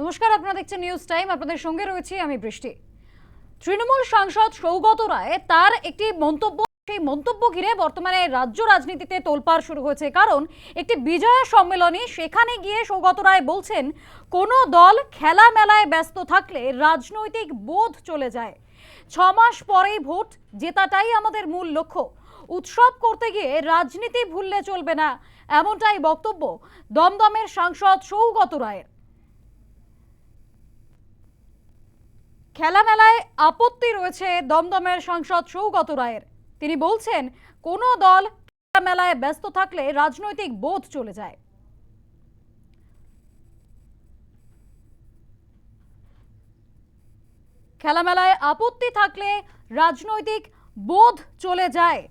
নমস্কার, আপনারা দেখছেন নিউজ টাইম আপনাদের সঙ্গে রয়েছি আমি বৃষ্টি। তৃণমূল সাংসদ সৌগত রায় তার একটি মন্তব্য, সেই মন্তব্য ঘিরে বর্তমানে রাজ্য রাজনীতিতে তোলপাড় শুরু হয়েছে। কারণ একটি বিজয়া সম্মেলনে, সেখানে গিয়ে সৌগত রায় বলছেন, কোনো দল খেলা মেলায় ব্যস্ত থাকলে রাজনৈতিক বোধ চলে যায়। ছ মাস পরেই ভোট জেতাটাই আমাদের মূল লক্ষ্য। উৎসব করতে গিয়ে রাজনীতি ভুললে চলবে না, এমনটাই বক্তব্য দমদমের সাংসদ সৌগত রায়ের। খেলামেলায় আপত্তি রয়েছে দমদমের সাংসদ সৌগত রায়ের। তিনি বলছেন, কোন দল খেলামেলায় ব্যস্ত থাকলে রাজনৈতিক বোধ চলে যায়। খেলামেলায় আপত্তি থাকলে রাজনৈতিক বোধ চলে যায়।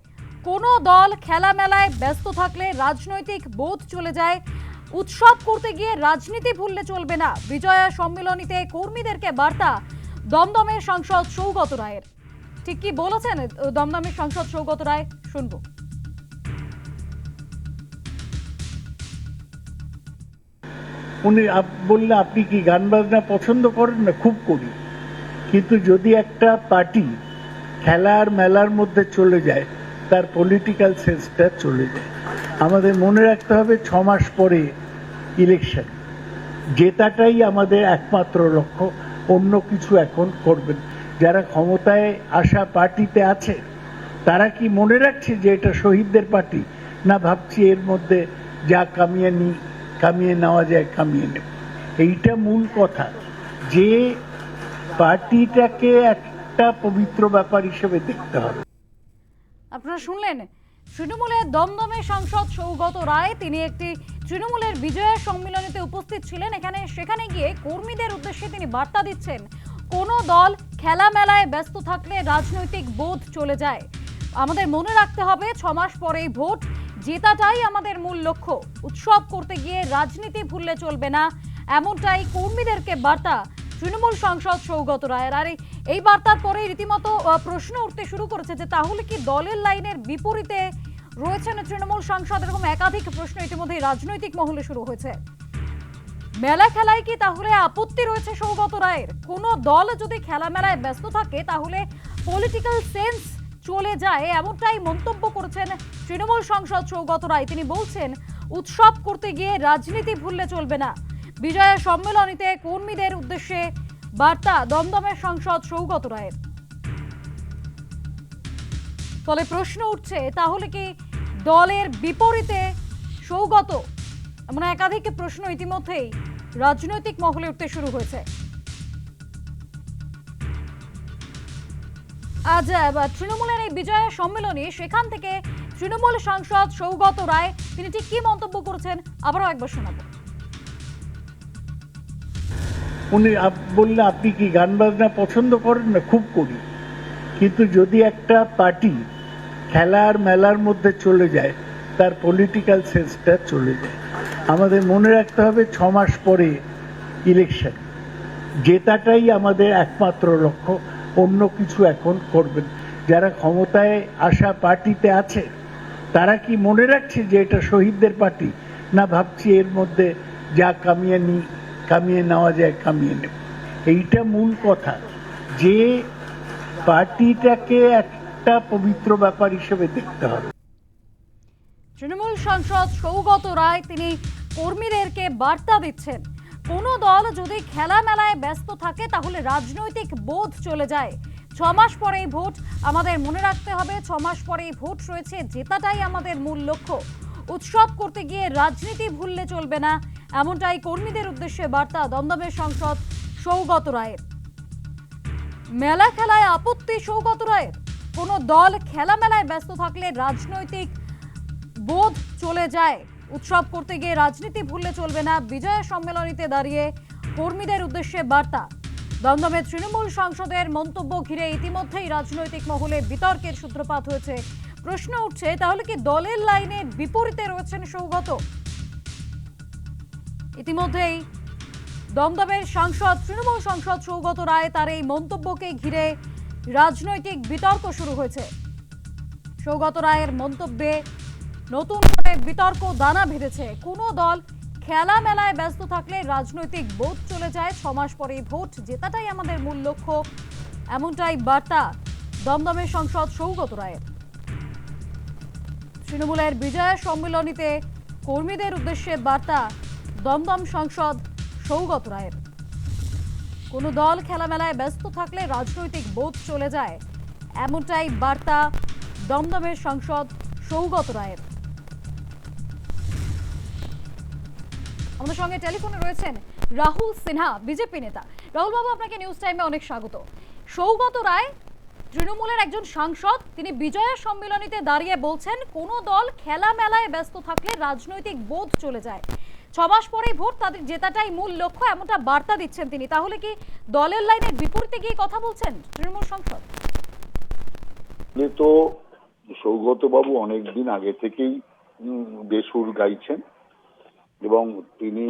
কোন দল খেলামেলায় ব্যস্ত থাকলে রাজনৈতিক বোধ চলে যায়। উৎসব করতে গিয়ে রাজনীতি ভুললে চলবে না। বিজয়া সম্মেলনীতে কর্মীদেরকে বার্তা দমদমের সাংসদ সৌগত রায়ের। ঠিক কি বলেছেন দমদমের সাংসদ সৌগত রায়? শুনব। উনি বললে আপনি কি গান বাজনা পছন্দ করেন? না, খুব করি। কিন্তু যদি একটা পার্টি খেলার মেলার মধ্যে চলে যায়, তার পলিটিক্যাল সেন্সটা চলে যায়। আমাদের মনে রাখতে হবে ছ মাস পরে ইলেকশন জেতাটাই আমাদের একমাত্র লক্ষ্য। অন্য কিছু এখন করবেন। যারা ক্ষমতায় আসা পার্টিতে আছে, তারা কি মনে রাখছে যে এটা শহীদদের পার্টি? না ভাবছি এর মধ্যে যা কামিয়ে নি, কামিয়ে নেওয়া যায়, কামিয়ে নেব। এইটা মূল কথা। যে পার্টিটাকে একটা পবিত্র ব্যাপার হিসেবে দেখতে হবে। আপনারা শুনলেন তৃণমূলের দমদমে সাংসদ সৌগত রায়, তিনি একটি তৃণমূলের বিজয়া সম্মিলনীতে উপস্থিত ছিলেন। এখানে সেখানে গিয়ে কর্মীদের উদ্দেশ্যে তিনি বার্তা দিচ্ছেন। কোন দল খেলা মেলায় ব্যস্ত থাকলে রাজনৈতিক বোধ চলে যায়। আমাদের মনে রাখতে হবে, ছ মাস পরেই ভোট। জেতাটাই আমাদের মূল লক্ষ্য। উৎসব করতে গিয়ে রাজনীতি ভুললে চলবে না। এমনটাই কর্মীদেরকে বার্তা তৃণমূল সাংসদ সৌগত রায়ের। আর এই বার্তার পরে রীতিমতো প্রশ্ন উঠতে শুরু করেছে যে, তাহলে কি দলের লাইনের বিপরীতে রয়েছেন তৃণমূল সাংসদ এরকম একাধিক প্রশ্ন ইতিমধ্যেই রাজনৈতিক মহলে শুরু হয়েছে। মেলা খেলায় কি তাহলে আপত্তি রয়েছে সৌগত রায়ের? কোন দল যদি খেলা মেলায় ব্যস্ত থাকে, তাহলে পলিটিক্যাল সেন্স চলে যায়, এমনটাই মন্তব্য করেছেন তৃণমূল সাংসদ সৌগত রায়। তিনি বলছেন, উৎসব করতে গিয়ে রাজনীতি ভুললে চলবে না। বিজয়া সম্মেলনীতে কর্মীদের উদ্দেশ্যে বার্তা দমদমের সাংসদ সৌগত রায়ের। ফলে প্রশ্ন উঠছে, তাহলে কি দলের বিপরীতে সৌগত, এমন একাধিক প্রশ্ন ইতিমধ্যেই রাজনৈতিক মহলে উঠতে শুরু হয়েছে। আজ তৃণমূলের এই বিজয়া সম্মেলনে সেখান থেকে তৃণমূল সাংসদ সৌগত রায়, তিনি ঠিক কি মন্তব্য করেছেন? আবারও একবার শোনাবো। উনি বললে আপনি কি গান বাজনা পছন্দ করেন? না, খুব করি। কিন্তু যদি একটা পার্টি খেলার মেলার মধ্যে চলে যায়, তার পলিটিক্যাল সেন্সটা চলে যায়। আমাদের মনে রাখতে হবে ছ মাস পরে ইলেকশন জেতাটাই আমাদের একমাত্র লক্ষ্য, অন্য কিছু এখন করবেন। যারা ক্ষমতায় আসা পার্টিতে আছে, তারা কি মনে রাখছে যে এটা শহীদদের পার্টি? না ভাবছি এর মধ্যে যা কামিয়ে নি, কামিয়ে নেওয়া যায়, কামিয়ে নেব। এইটা মূল কথা। যে পার্টিটাকে একটা পবিত্র ব্যাপার হিসেবে দেখতে হবে। তৃণমূল সাংসদ সৌগত রায় তিনি কর্মীদেরকে বার্তা দিচ্ছেন। কোন দল যদি খেলা মেলায় ব্যস্ত থাকে, তাহলে রাজনৈতিক বোধ চলে যায়। ছ মাস পরেই ভোট। আমাদের মনে রাখতে হবে, ছ মাস পরেই ভোট রয়েছে, জেতাটাই আমাদের মূল লক্ষ্য। উৎসব করতে গিয়ে রাজনীতি ভুললে চলবে না, এমনটাই কর্মীদের উদ্দেশ্যে বার্তা দমদমের সংসদ সৌগত রায়ের। মেলা খেলায় আপত্তি সৌগত রায়ের। কোন দল খেলা মেলায় ব্যস্ত থাকলে রাজনৈতিক বোধ চলে যায়। উৎসব করতে গিয়ে রাজনীতি ভুললে চলবে না। বিজয়া সম্মেলনীতে দাঁড়িয়ে কর্মীদের উদ্দেশ্যে বার্তা। দমদমের তৃণমূল সাংসদের মন্তব্য ঘিরে ইতিমধ্যেই রাজনৈতিক মহলে বিতর্কের সূত্রপাত হয়েছে। প্রশ্ন উঠছে, তাহলে কি দলের লাইনের বিপরীতে রয়েছেন সৌগত? ইতিমধ্যেই দমদমের সাংসদ, তৃণমূল সাংসদ সৌগত রায় তার এই মন্তব্যকে ঘিরে রাজনৈতিক বিতর্ক শুরু হয়েছে। সৌগত রায়ের মন্তব্যে নতুন করে বিতর্ক দানা বেঁধেছে কোনো দল খেলা মেলায় ব্যস্ত থাকলে রাজনৈতিক বোধ চলে যায় ছ মাস পরে ভোট জেতাটাই আমাদের মূল লক্ষ্য। এমনটাই বার্তা দমদমের সংসদ সৌগত রায়ের। তৃণমূলের বিজয়া সম্মেলনীতে কর্মীদের উদ্দেশ্যে বার্তা দমদম সংসদ সৌগত রায়ের। কোনো দল খেলামেলায় ব্যস্ত থাকলে রাজনৈতিক বোধ চলে যায়। এমনটাই বার্তা দমদমের সাংসদ সৌগত রায়ের। আমাদের সঙ্গে টেলিফোনে রয়েছেন রাহুল সিনহা, বিজেপি নেতা। রাহুল বাবু, আপনাকে নিউজ টাইমে অনেক স্বাগত। সৌগত রায় তৃণমূলের একজন সাংসদ, তিনি বিজয়া সম্মেলনীতে দাঁড়িয়ে বলছেন, কোন দল খেলা মেলায় ব্যস্ত থাকলে রাজনৈতিক বোধ চলে যায়। ছমাস পরেই ভোট তাদের জেতাটাই মূল লক্ষ্য, এমনটা বার্তা দিচ্ছেন তিনি। তাহলে কি দলের লাইনের বিপরীতে গিয়ে কথা বলছেন তৃণমূল সাংসদ? তো সৌগত বাবু অনেকদিন আগে থেকেই বেসুর গাইছেন এবং তিনি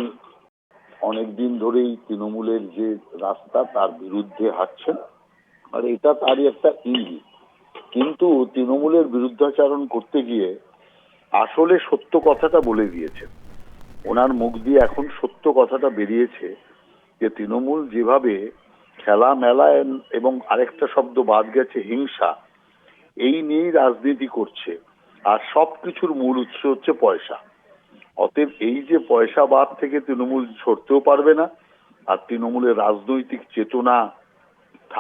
অনেকদিন ধরেই তৃণমূলের যে রাস্তা তার বিরুদ্ধে হাঁটছেন। আর এটা তারই একটা ইঙ্গিত। কিন্তু তৃণমূলের বিরুদ্ধাচারণ করতে গিয়ে আসলে সত্য কথাটা বলে দিয়েছেন। ওনার মুখ দিয়ে এখন সত্য কথাটা বেরিয়েছে যে তৃণমূল যেভাবে খেলা মেলা এবং আরেকটা শব্দ বাদ গেছে, হিংসা, এই নিয়েই রাজনীতি করছে। আর সবকিছুর মূল উৎস হচ্ছে পয়সা। অতএব এই যে পয়সাবাদ থেকে তৃণমূল সরতেও পারবে না, আর তৃণমূলের রাজনৈতিক চেতনা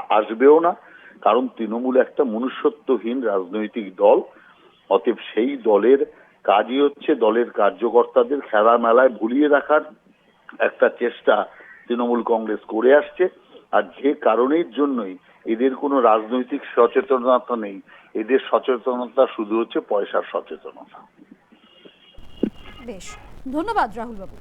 আসবেও না, কারণ তৃণমূল একটা মনুষ্যত্বহীন রাজনৈতিক দল। অতএব সেই দলের কাজই হচ্ছে দলের কার্যকর্তাদের খেলা মেলায় ভুলিয়ে রাখার একটা চেষ্টা তৃণমূল কংগ্রেস করে আসছে। আর যে কারণের জন্যই এদের কোনো রাজনৈতিক সচেতনতা নেই। এদের সচেতনতা শুধু হচ্ছে পয়সার সচেতনতা। বেশ, ধন্যবাদ রাহুল বাবু